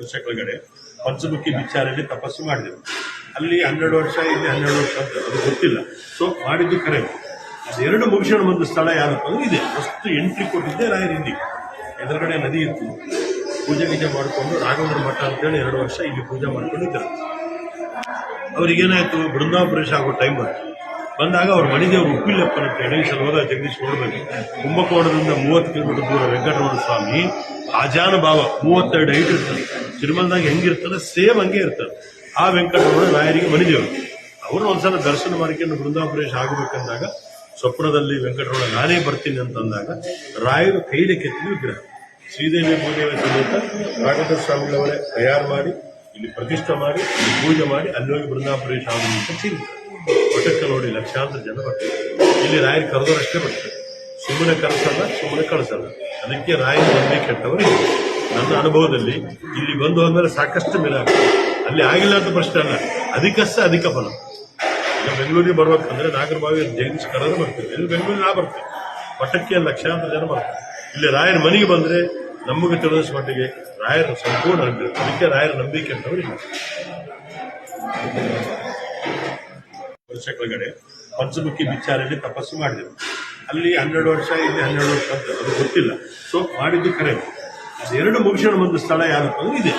ವರ್ಷ ಕೆಳಗಡೆ ಪಂಚಮುಖಿ ಬಿಚ್ಚಾರಲ್ಲಿ ತಪಸ್ಸು ಮಾಡಿದೆವು ಅಲ್ಲಿ ಹನ್ನೆರಡು ವರ್ಷ, ಇಲ್ಲಿ ಹನ್ನೆರಡು ವರ್ಷ ಅಂತ ಅದು ಗೊತ್ತಿಲ್ಲ. ಸೊ ಮಾಡಿದ್ದು ಕರೆ. ಅದು ಎರಡು ಮುಗಿಸ್ಕೊಂಡು ಒಂದು ಸ್ಥಳ ಯಾರಪ್ಪ ಅಂದ್ರೆ ಇದೆ. ಫಸ್ಟ್ ಎಂಟ್ರಿ ಕೊಟ್ಟಿದ್ದೆ ರಾಯರ ಹಿಂದಿ. ಎದುರುಗಡೆ ನದಿ ಇತ್ತು. ಪೂಜೆ ಗೀಜೆ ಮಾಡಿಕೊಂಡು ರಾಘವೇಂದ್ರ ಮಠ ಅಂತೇಳಿ ಎರಡು ವರ್ಷ ಇಲ್ಲಿ ಪೂಜೆ ಮಾಡ್ಕೊಂಡಿದ್ದರು. ಅವ್ರಿಗೇನಾಯಿತು? ಬೃಂದಾವಪುರೇಶ ಆಗೋ ಟೈಮ್ ಬಂತು. ಬಂದಾಗ ಅವ್ರ ಮನೆದೇವರು ಉಪ್ಪಿಲ್ಲಪ್ಪನ ಅಂತೇಳಿ ಸಲುವಾಗ ಜಗದೀಶ್ ನೋಡಬೇಕು. ಕುಂಭಕೋಣದಿಂದ ಮೂವತ್ತು ಕಿಲೋಮೀಟರ್ ದೂರ ವೆಂಕಟರಮಣ ಸ್ವಾಮಿ ಭಾವ ಮೂವತ್ತೆರಡು ಐಟ್ ಇರ್ತಾರೆ ತಿರುಮಲದಾಗ ಹೆಂಗಿರ್ತಾರೆ ಸೇಮ್ ಹಂಗೆ ಇರ್ತಾರೆ ಆ ವೆಂಕಟರಮಣ ರಾಯರಿಗೆ ಮನಿದೇವರು ಅವರು ಒಂದ್ಸಲ ದರ್ಶನ ಮಾಡ್ಕೊಂಡು ಬೃಂದಾವಪುರೇಶ ಆಗಬೇಕಂದಾಗ ಸ್ವಪ್ನದಲ್ಲಿ ವೆಂಕಟರಮಣ ನಾನೇ ಬರ್ತೀನಿ ಅಂತಂದಾಗ ರಾಯರು ಕೈಲಿ ಕೆತ್ತಿ ವಿಗ್ರಹ. ಶ್ರೀದೇವಿ ಭೂದೇವಿ ಸಮೇತ ರಾಘವೇಂದ್ರ ಸ್ವಾಮಿಗಳವರೇ ತಯಾರು ಮಾಡಿ, ಇಲ್ಲಿ ಪ್ರತಿಷ್ಠೆ ಮಾಡಿ, ಇಲ್ಲಿ ಪೂಜೆ ಮಾಡಿ, ಅಲ್ಲಿ ಹೋಗಿ ಬೃಂದಾಪುರೇಶ ಆಗುವಂತ ಚಿಂತೆ. ಒಟ್ಟಕ್ಕೆ ನೋಡಿ ಲಕ್ಷಾಂತರ ಜನ ಬರ್ತಾರೆ. ಇಲ್ಲಿ ರಾಯರು ಕರೆದೋರಷ್ಟೇ ಬರ್ತಾರೆ. ಸುಮ್ಮನೆ ಕರೆಸಲ್ಲ, ಸುಮ್ಮನೆ ಕಳಿಸಲ್ಲ. ಅದಕ್ಕೆ ರಾಯನ ನಂಬಿ ಕೆಟ್ಟವರು. ನನ್ನ ಅನುಭವದಲ್ಲಿ ಇಲ್ಲಿ ಬಂದು ಹೋದ್ಮೇಲೆ ಸಾಕಷ್ಟು ಮೇಲೆ ಅಲ್ಲಿ ಆಗಿಲ್ಲ ಅಂತ ಪ್ರಶ್ನೆ ಅಲ್ಲ. ಅಧಿಕಸ್ಸ ಅಧಿಕ ಫಲ. ಈಗ ಬೆಂಗಳೂರಿಗೆ ಬರ್ಬೇಕಂದ್ರೆ ನಾಗರಬಾವಿ ಜಗದೀಶ್ ಕರೆದ್ರೆ ಬರ್ತೀವಿ ಇಲ್ಲಿ ಬೆಂಗಳೂರಿಗೆ ನಾ ಬರ್ತೀವಿ ಮಠಕ್ಕೆ ಲಕ್ಷಾಂತರ ಜನ ಬರ್ತಾರೆ. ಇಲ್ಲಿ ರಾಯರ ಮನೆಗೆ ಬಂದ್ರೆ ನಮಗೆ ತಿಳಿದಷ್ಟು ಮಟ್ಟಿಗೆ ರಾಯರ ಸಂಪೂರ್ಣ ನಂಬಿಕೆ ಅದಕ್ಕೆ ರಾಯರ ನಂಬಿಕೆ ಅಂತವ್ರು ಇಲ್ಲ ವರ್ಷ ಕೆಳಗಡೆ ಪಂಚಮುಖಿ ವಿಚಾರದಲ್ಲಿ ತಪಸ್ಸು ಮಾಡಿದೆವು ಅಲ್ಲಿ ಹನ್ನೆರಡು ವರ್ಷ, ಇಲ್ಲಿ ಹನ್ನೆರಡು ವರ್ಷ ಅಂತ ಅದು ಗೊತ್ತಿಲ್ಲ. ಸೊ ಮಾಡಿದ್ದು ಕರೆಕ್ಟ್ ಅದು ಎರಡು ಮುಗಿಸ್ಕೊಂಡು ಒಂದು ಸ್ಥಳ ಯಾರಪ್ಪ ಅಂದ್ರೆ ಇದೆ.